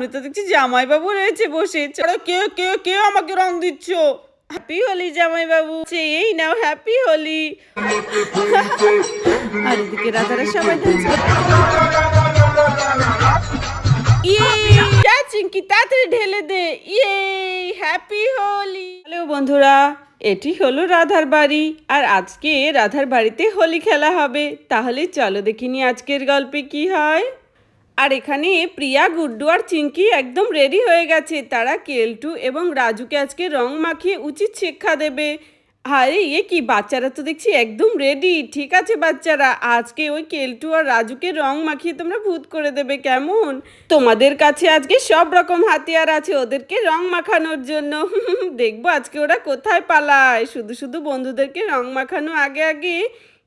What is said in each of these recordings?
আমি তো দেখছি জামাইবাবু রয়েছে বসে চলো কে কে কে আমাকে রং দিচ্ছ? হ্যাপি হোলি জামাইবাবু। এই নাও হ্যাপি হোলি আর এদিকে রাধারা সবাই ইয়ে চিঙ্কি তাড়াতাড়ি ঢেলে দে। ইয়ে হ্যাপি হোলি হ্যালো বন্ধুরা, এটি হলো রাধার বাড়ি। আর আজকে রাধার বাড়িতে হোলি খেলা হবে। তাহলে চলো দেখিনি আজকের গল্পে কি হয়। আর এখানে প্রিয়া, গুড্ডু আর চিঙ্কি একদম রেডি হয়ে গেছে। তারা কেলটু এবং রাজুকে আজকে রং মাখিয়ে উচিত শিক্ষা দেবে। আরে ইয়ে কি? বাচ্চারা তো দেখছি একদম রেডি ঠিক আছে বাচ্চারা, আজকে ওই কেলটু আর রাজুকে রং মাখিয়ে তোমরা ভূত করে দেবে, কেমন? তোমাদের কাছে আজকে সব রকম হাতিয়ার আছে, ওদেরকে রং মাখানোর জন্য। দেখব আজকে ওরা কোথায় পালায়। শুধু শুধু বন্ধুদেরকে রং মাখানো আগে আগে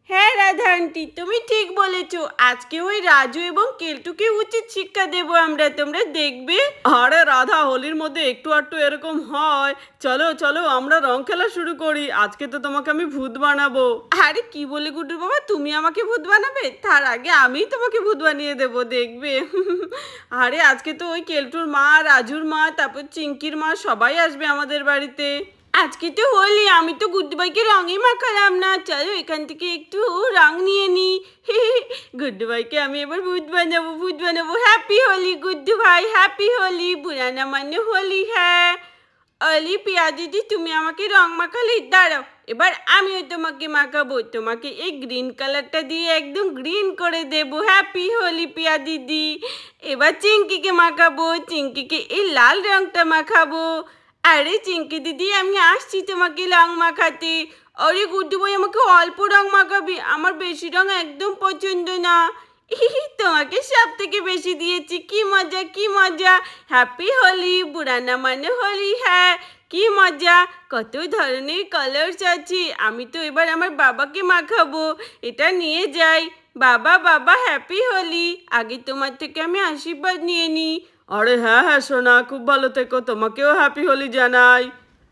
হ্যাঁ রাধা আন্টি, তুমি ঠিক বলেছ। আজকে ওই রাজু এবং কেলটুকে উচিত শিক্ষা দেব আমরা, তোমরা দেখবে। আরে রাধা, হোলির মধ্যে একটু আধটু এরকম হয়। চলো চলো, আমরা রং খেলা শুরু করি। আজকে তো তোমাকে আমি ভূত বানাবো। আরে কি বলে গুড্ডু বাবা, তুমি আমাকে ভূত বানাবে? তার আগে আমিই তোমাকে ভূত বানিয়ে দেবো, দেখবে। আরে আজকে তো ওই কেলটুর মা, রাজুর মা, তারপর চিঙ্কির মা সবাই আসবে আমাদের বাড়িতে। আজকে তো হোলি, আমি তো গুড্ডু ভাইকে রঙই মাখালাম না। চলো এখান থেকে একটু রং নিয়ে নি। গুড্ডু ভাইকে আমি এবার ভূত বানাবো ভূত বানাবো। হ্যাপি হোলি গুড্ডু ভাই হ্যাপি হোলি বুড়ানা মানে হোলি হ্যাঁ। অলি পিয়া দিদি তুমি আমাকে রং মাখালে, দাঁড়াও। এবার আমিও তোমাকে মাখাবো। তোমাকে এই গ্রিন কালারটা দিয়ে একদম গ্রিন করে দেবো। হ্যাপি হোলি পিয়া দিদি এবার চিঙ্কিকে মাখাবো চিঙ্কিকে এই লাল রংটা মাখাবো। আরে চিঙ্কি দিদি, আমি আসছি তোমাকে রং মাখাতে। আরে গুড্ডু ভাই আমাকে অল্প রং মাখাবি, আমার বেশি রং একদম পছন্দ না। তোমাকে সব থেকে বেশি দিয়েছি, কি মজা কি মজা। হ্যাপি হোলি বুড়ানা মানে হোলি হ্যাঁ কি মজা। কত ধরনের কালার্স আছে, আমি তো এবার আমার বাবাকে মাখাবো, এটা নিয়ে যাই। বাবা বাবা হ্যাপি হোলি আগে তোমার থেকে আমি আশীর্বাদ নিয়ে নিই। আরে হ্যাঁ হ্যাঁ সোনা খুব ভালো থেকো। তোমাকেও হ্যাপি হোলি জানাই।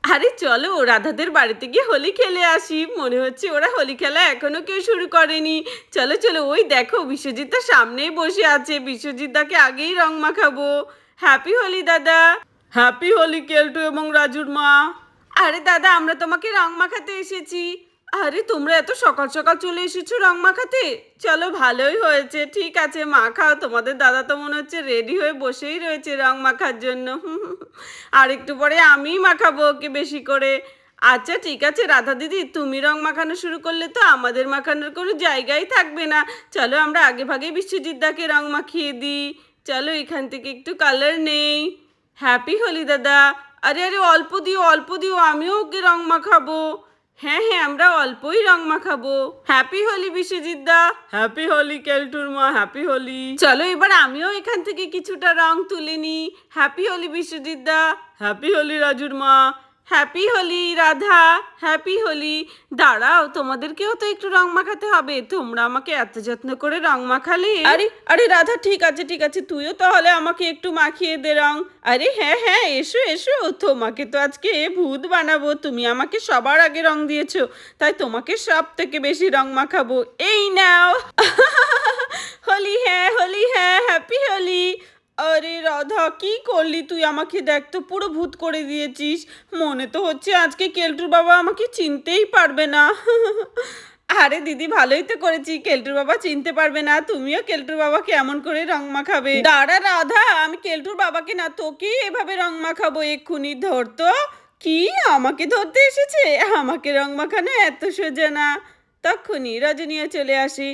আরে চলো রাধাদের বাড়িতে গিয়ে হোলি খেলে আসি। মনে হচ্ছে ওরা হোলি খেলা এখনও কেউ শুরু করেনি। চলো চলো ওই দেখো বিশ্বজিৎ সামনেই বসে আছে। বিশ্বজিৎদাকে আগেই রং মাখাবো। হ্যাপি হোলি দাদা। হ্যাপি হোলি কেলটু এবং রাজুর মা। আরে দাদা আমরা তোমাকে রং মাখাতে এসেছি। আরে, তোমরা এত সকাল সকাল চলে এসেছ রং মাখাতে? চলো, ভালোই হয়েছে। ঠিক আছে মাখাও তোমাদের দাদা তো মনে হচ্ছে রেডি হয়ে বসেই রয়েছে রং মাখার জন্য। আর একটু পরে আমিই মাখাবো ওকে বেশি করে। আচ্ছা ঠিক আছে, রাধা দিদি, তুমি রং মাখানো শুরু করলে তো আমাদের মাখানোর কোনো জায়গাই থাকবে না। চলো, আমরা আগে ভাগে বিশ্বজিৎদাকে রং মাখিয়ে দিই। চলো, এখান থেকে একটু কালার নেই। হ্যাপি হোলি, দাদা। আরে আরে, অল্প দিও অল্প দিও, আমিও ওকে রং মাখাবো। হ্যাঁ হ্যাঁ আমরা অল্পই রং মাখাবো। হ্যাপি হোলি বিশ্বজিৎ দা হ্যাপি হোলি কেলটুর মা হ্যাপি হোলি চলো এবার আমিও এখান থেকে কিছুটা রং তুলে নি হ্যাপি হোলি বিশ্বজিৎ দা হ্যাপি হোলি রাজুর মা। হ্যাপি হোলি রাধা হ্যাপি হোলি দাঁড়াও, তোমাদেরকেও তো একটু রং মাখাতে হবে। তোমরা আমাকে এত যত্ন করে রং মাখালে? আরে আরে রাধা, ঠিক আছে ঠিক আছে। তুইও তাহলে আমাকে একটু মাখিয়ে দে রং। আরে হ্যাঁ হ্যাঁ এসো এসো। তোমাকে তো আজকে ভূত বানাবো। তুমি আমাকে সবার আগে রং দিয়েছ। তাই তোমাকে সব থেকে বেশি রং মাখাবো। এই নাও। হোলি হ্যাঁ হোলি হ্যাঁ হ্যাপি হোলি আরে রাধা, কি করলি তুই? আমাকে দেখ তো, পুরো ভূত করে দিয়েছিস। মনে তো হচ্ছে আজকে কেলটুর বাবা আমাকে চিনতেই পারবে না। আরে দিদি, ভালোই তো করেছি। কেলটুর বাবা চিনতে পারবে না। তুমিও কেলটুর বাবাকে এমন করে রং মাখাবে। দাঁড়া রাধা, আমি কেলটুর বাবাকে না তোকে এভাবে রং মাখাবো এক্ষুনি। ধরতো কি আমাকে ধরতে এসেছে? আমাকে রং মাখানো এত সোজা না। তখনই রজনীও চলে আসি।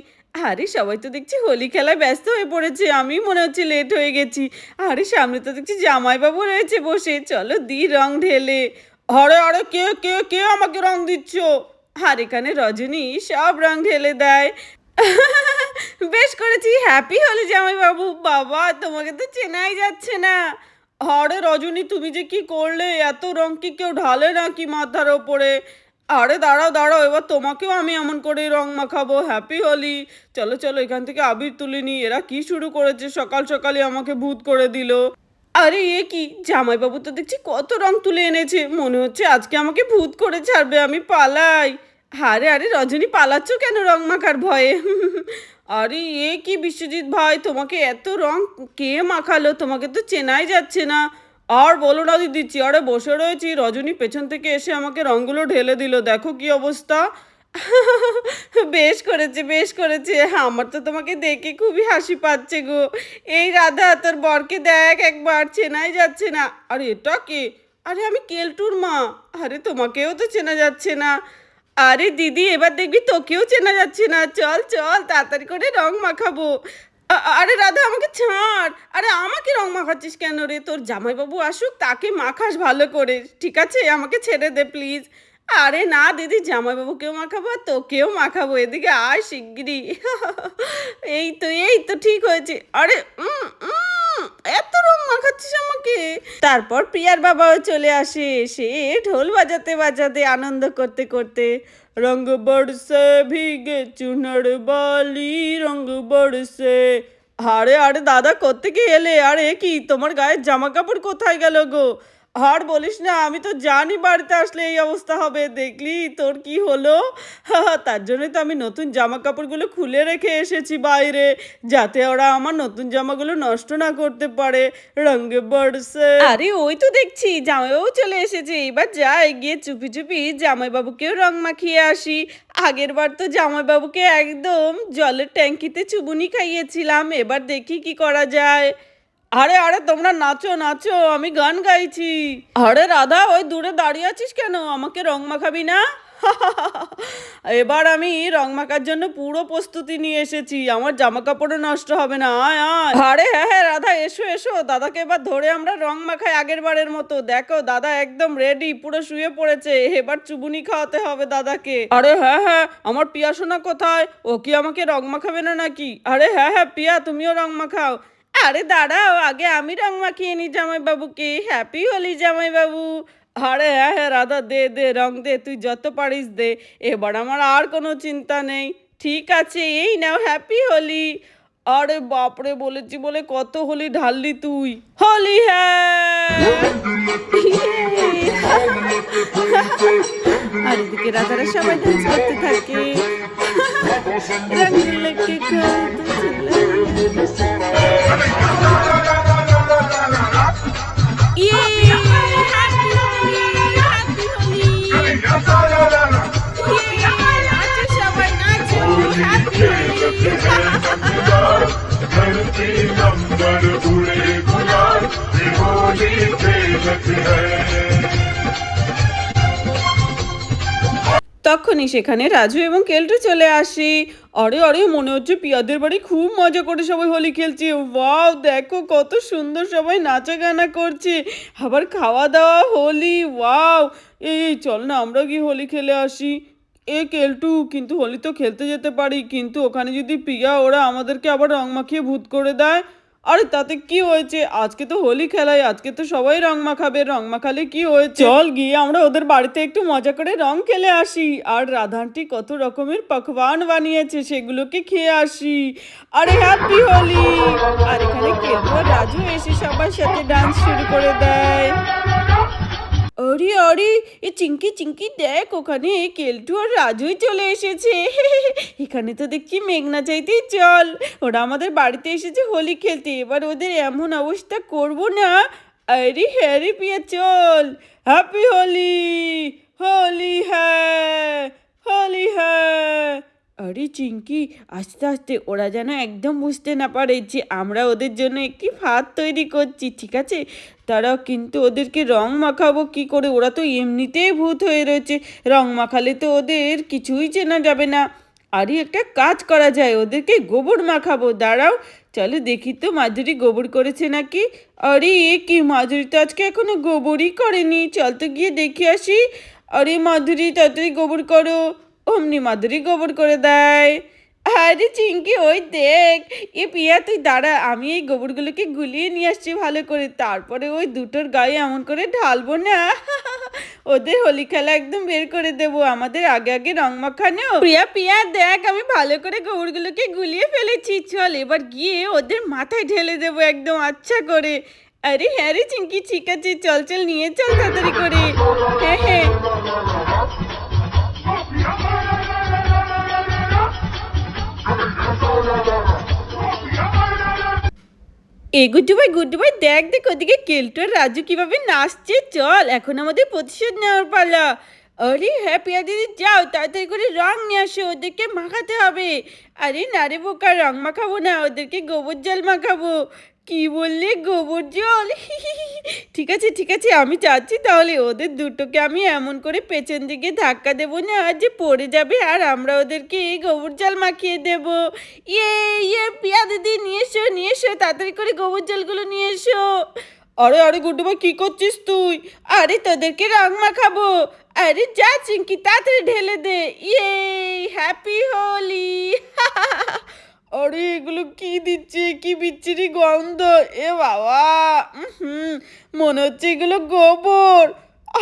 আরে সবাই তো দেখছি হোলি খেলায় ব্যস্ত হয়ে পড়েছে আমি মনে হচ্ছে লেট হয়ে গেছি। আরে সামনে তো দেখছি জামাইবাবু রয়েছে বসে, চলো দি রং ঢেলে। হরে আরে, কে কে কে আমাকে রং দিচ্ছ? আর এখানে রজনী সব রং ঢেলে দেয়। বেশ করেছি হ্যাপি হলে জামাইবাবু। বাবা, তোমাকে তো চেনাই যাচ্ছে না। হরে রজনী, তুমি যে কি করলে? এত রং কি কেউ ঢালে নাকি মাথার ওপরে? আরে দাঁড়াও দাঁড়াও, এবার তোমাকেও আমি এমন করে রং মাখাবো। হ্যাপি হলি চলো চলো, এখান থেকে আবির তুলে নি এরা কি শুরু করেছে? সকাল সকালে আমাকে ভূত করে দিল। আরে, এ কি? জামাইবাবু তো দেখছি কত রং তুলে এনেছে। মনে হচ্ছে আজকে আমাকে ভূত করে ছাড়বে, আমি পালাই। আরে আরে, রজনী, পালাচ্ছ কেন রং মাখার ভয়ে? আরে, এ কি বিশ্বজিৎ ভাই, তোমাকে এত রং কে মাখালো? তোমাকে তো চেনাই যাচ্ছে না। আর বলো না দিদি, চেয়ারে বসে রয়েছি। রজনী পেছন থেকে এসে আমাকে রঙগুলো ঢেলে দিল। দেখো কি অবস্থা। বেশ করেছে বেশ করেছে। আমার তো তোমাকে দেখে খুবই হাসি পাচ্ছে গো। এই রাধা, তোর বরকে দেখ একবার, চেনাই যাচ্ছে না। আর, এটা কে? আরে, আমি কেলটুর মা। আরে, তোমাকেও তো চেনা যাচ্ছে না। আরে দিদি, এবার দেখবি তোকেও চেনা যাচ্ছে না। চল চল, তাড়াতাড়ি করে রং মাখাবো। আরে রাধা আমাকে ছাড়। আরে আমাকে রং মাখাচ্ছিস কেন রে? তোর জামাইবাবু আসুক তাকে মাখাস ভালো করে ঠিক আছে? আমাকে ছেড়ে দে প্লিজ আরে না দিদি জামাইবাবুকেও মাখাবো আর তোকেও মাখাবো এদিকে আয় শিগগিরি এই তো এই তো ঠিক হয়েছে। আরে উম, উম, মাখাচ্ছিস আমাকে? তারপর প্রিয়ার বাবাও চলে আসে সে ঢোল বাজাতে বাজাতে আনন্দ করতে করতে রঙ বড়সে ভিগে চুনার বালি রঙ বড়সে। আরে আরে দাদা, কোত্থেকে এলে? আরে, কি তোমার গায়ের জামা কাপড় কোথায় গেল গো? আর বলিস না, আমি তো জানি বাড়িতে আসলে এই অবস্থা হবে, দেখলি তোর কি হলো? তার জন্যই তো আমি নতুন জামা কাপড়গুলো খুলে রেখে এসেছি বাইরে, যাতে ওরা আমার নতুন জামাগুলো নষ্ট না করতে পারে, রঙে বড়সে। আরে, ওই তো দেখছি, জামাইবাবু চলে এসেছে, এবার যাই গিয়ে চুপি চুপি জামাইবাবুকেও রং মাখিয়ে আসি। আগের বার তো জামাইবাবুকে একদম জলের ট্যাঙ্কিতে চুবুনি খাইয়েছিলাম, এবার দেখি কি করা যায়। আরে আরে, তোমরা নাচো নাচো, আমি গান গাইছি। আরে, রাধা, ওই দূরে দাঁড়িয়ে আছিস কেন? আমাকে রং মাখাবি না? এবার আমি রং মাখার জন্য পুরো প্রস্তুতি নিয়ে এসেছি। আমার জামা কাপড়ও নষ্ট হবে না, আয় আয়। আরে হ্যাঁ হ্যাঁ রাধা, এসো এসো। দাদাকে এবার ধরে আমরা রং মাখাই আগের বারের মতো। দেখো, দাদা একদম রেডি পুরো শুয়ে পড়েছে। এবার চুবুনি খাওয়াতে হবে দাদাকে। আরে হ্যাঁ হ্যাঁ আমার পিয়া সোনা কোথায়? ও কি আমাকে রং মাখাবে না নাকি? আরে হ্যাঁ হ্যাঁ পিয়া, তুমিও রং মাখাও। আরে দাঁড়াও আগে আমি রং মাখিয়ে নি জামাইবাবুকে। হ্যাপি হলি জামাইবাবু। আরে হ্যাঁ হ্যাঁ রাধা দে দে রং দে তুই যত পারিস দে। এবার আমার আর কোনো চিন্তা নেই। ঠিক আছে এই নাও হ্যাপি হলি আরে বাপরে বলেছি বলে কত হলি ঢাললি তুই। হলি হ্যাঁ। আর এদিকে রাজারা সবাই ডান্স করতে থাকে। রঙ Let me go, go, go, go. তখনই সেখানে রাজু এবং কেলটু চলে আসি। আরে আরে মনে হচ্ছে পিয়াদের বাড়ি খুব মজা করে সবাই হোলি খেলছে। ওয়াও দেখো কত সুন্দর সবাই নাচা গানা করছে। আবার খাওয়া দাওয়া হোলি ওয়াও। এই এই, চল না আমরা গিয়ে হোলি খেলে আসি। এ কেলটু কিন্তু হোলি তো খেলতে যেতে পারি কিন্তু ওখানে যদি পিয়া ওরা আমাদেরকে আবার রং মাখিয়ে ভূত করে দেয়? আরে তাতে কি হয়েছে? আজকে তো হোলি খেলায় আজকে তো সবাই রং মাখাবে রং মাখালে কি হয়েছে? চল গিয়ে আমরা ওদের বাড়িতে একটু মজা করে রং খেলে আসি। আর রাধানটি কত রকমের পকোয়ান বানিয়েছে সেগুলোকে খেয়ে আসি। আরে হ্যাপি হোলি! আর এখানে কেউ রাজু এসে সবার সাথে ডান্স শুরু করে দেয়। আরে আরে, এ চিঙ্কি চিঙ্কি দেখ, ওখানে কেলটু আর রাজুই চলে এসেছে। এখানে তো দেখছি মেঘনা চাইতেই চল। ওরা আমাদের বাড়িতে এসেছে হোলি খেলতে, এবার ওদের এমন অবস্থা করব না। আরে হ্যারি পিয়া, চল। হ্যাপি হোলি হোলি হ্যাঁ। হোলি হ্যাঁ। আরে চিঙ্কি আস্তে আস্তে, ওরা যেন একদম বুঝতে না পারে যে আমরা ওদের জন্য একটি ফাঁদ তৈরি করছি, ঠিক আছে? তারা কিন্তু ওদেরকে রং মাখাবো, কি করে? ওরা তো এমনিতেই ভূত হয়ে রয়েছে, রং মাখালে তো ওদের কিছুই চেনা যাবে না। আরে একটা কাজ করা যায়, ওদেরকে গোবর মাখাবো, দাঁড়াও, চলো দেখি তো মাধুরী গোবর করেছে নাকি? আরে এ কি, মাধুরী তো আজকে এখনও গোবরই করেনি, চল তো গিয়ে দেখে আসি। আরে মাধুরী, তাড়াতাড়ি গোবর করো। অমনি মাধুরী গোবর করে দেয়। আরে চিঙ্কি ওই দেখ, এ পিয়া, তুই দাঁড়া, আমি এই গোবরগুলোকে গুলিয়ে নিয়ে আসছি ভালো করে। তারপরে ওই দুটোর গায়ে এমন করে ঢালবো না। ওদের হোলি খেলা একদম বের করে দেবো। আমাদের আগে আগে রং মাখানো। প্রিয়া পিয়া, দেখ, আমি ভালো করে গোবরগুলোকে গুলিয়ে ফেলেছি। চল, এবার গিয়ে ওদের মাথায় ঢেলে দেবো একদম আচ্ছা করে। আরে হ্যাঁ রে চিঙ্কি ঠিক আছে, চল চল, নিয়ে চল তাড়াতাড়ি করে। হ্যাঁ হ্যাঁ। এ ভাই গুড্ডু ভাই দেখ দেখ ওদিকে কেল্টোর রাজু কীভাবে নাচছে, চল, এখন আমাদের প্রতিশোধ নেওয়ার পালা। আরে হ্যাঁ পিয়া দিদি যাও, তাড়াতাড়ি করে রং নিয়ে আসো, ওদেরকে মাখাতে হবে। আরে না রে বোকা, রং মাখাবো না, ওদেরকে গোবর জল মাখাবো। কি বললে? গোবর জল? ঠিক আছে ঠিক আছে, আমি চাচ্ছি তাহলে। ওদের দুটোকে আমি এমন করে পেছন দিকে ধাক্কা দেবো না আর যে পড়ে যাবে, আর আমরা ওদেরকে এই গোবর জল মাখিয়ে দেবো। ইয়ে ইয়ে পিয়া দিদি নিয়ে এসো নিয়ে এসো, তাড়াতাড়ি করে গোবর জলগুলো নিয়ে এসো। আরে আরে গুড্ডু ভাই কি করছিস তুই? আরে, তোদেরকে রং মাখাবো। আরে যা চিঙ্কি তাড়াতাড়ি ঢেলে দে। ইয়ে হ্যাপি হোলি। আরে এগুলো কি দিচ্ছে, কি বিচ্ছিরি গন্ধ। এ বাবা হুম, মনে হচ্ছে এগুলো গোবর।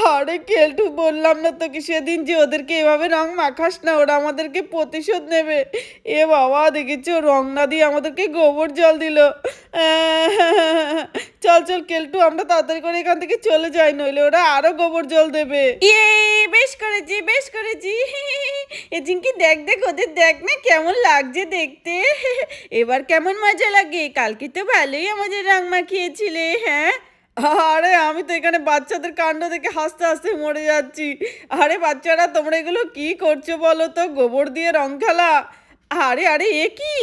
আরে কেলটু, বললাম না তোকে সেদিন যে ওদেরকে এভাবে রং মাখাস না, ওরা আমাদেরকে প্রতিশোধ নেবে। এ বাবা, দেখেছি? রং না দিয়ে আমাদেরকে গোবর জল দিল। চল চল কেলটু, আমরা তাড়াতাড়ি করে এখান থেকে চলে যাই, নইলে ওরা আরও গোবর জল দেবে। ইয়ে বেশ করেছি বেশ করেছি। এ জিঙ্কি, দেখ দেখ, ওদের দেখ না কেমন লাগছে দেখতে। এবার কেমন মজা লাগে? কালকে তো ভালোই আমাদের রং মাখিয়েছিলে হ্যাঁ? আরে, আমি তো এখানে বাচ্চাদের কাণ্ড দেখে হাসতে হাসতে মরে যাচ্ছি। আরে, বাচ্চারা, তোমরা এগুলো কি করছ বলো তো? গোবর দিয়ে রং খেলা। আরে আরে, এ কি?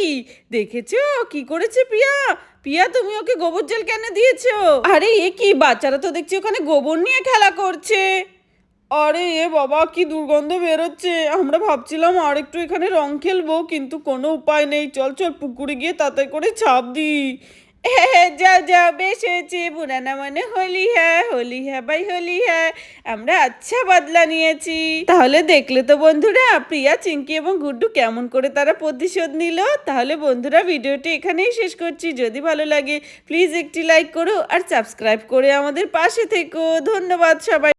দেখেছ? কি করেছে পিয়া? পিয়া, তুমি ওকে গোবর জল কেন দিয়েছ? আরে, এ কি? বাচ্চারা তো দেখছি ওখানে গোবর নিয়ে খেলা করছে। আরে, এ বাবা, কি দুর্গন্ধ বেরোচ্ছে। আমরা ভাবছিলাম আর একটু এখানে রং খেলব, কিন্তু কোনো উপায় নেই। চল চল, পুকুরে গিয়ে তাতে করে ছাপ দিই। যাও যাও, বেশ হয়েছে। পুরানা মানে হোলি হ্যাঁ হোলি হ্যাঁ বাই হোলি হ্যাঁ আমরা আচ্ছা বদলা নিয়েছি। তাহলে দেখলে তো বন্ধুরা, প্রিয়া, চিঙ্কি এবং গুড্ডু কেমন করে তারা প্রতিশোধ নিল? তাহলে বন্ধুরা, ভিডিওটি এখানেই শেষ করছি। যদি ভালো লাগে প্লিজ একটি লাইক করো আর সাবস্ক্রাইব করে আমাদের পাশে থেকো। ধন্যবাদ সবাই।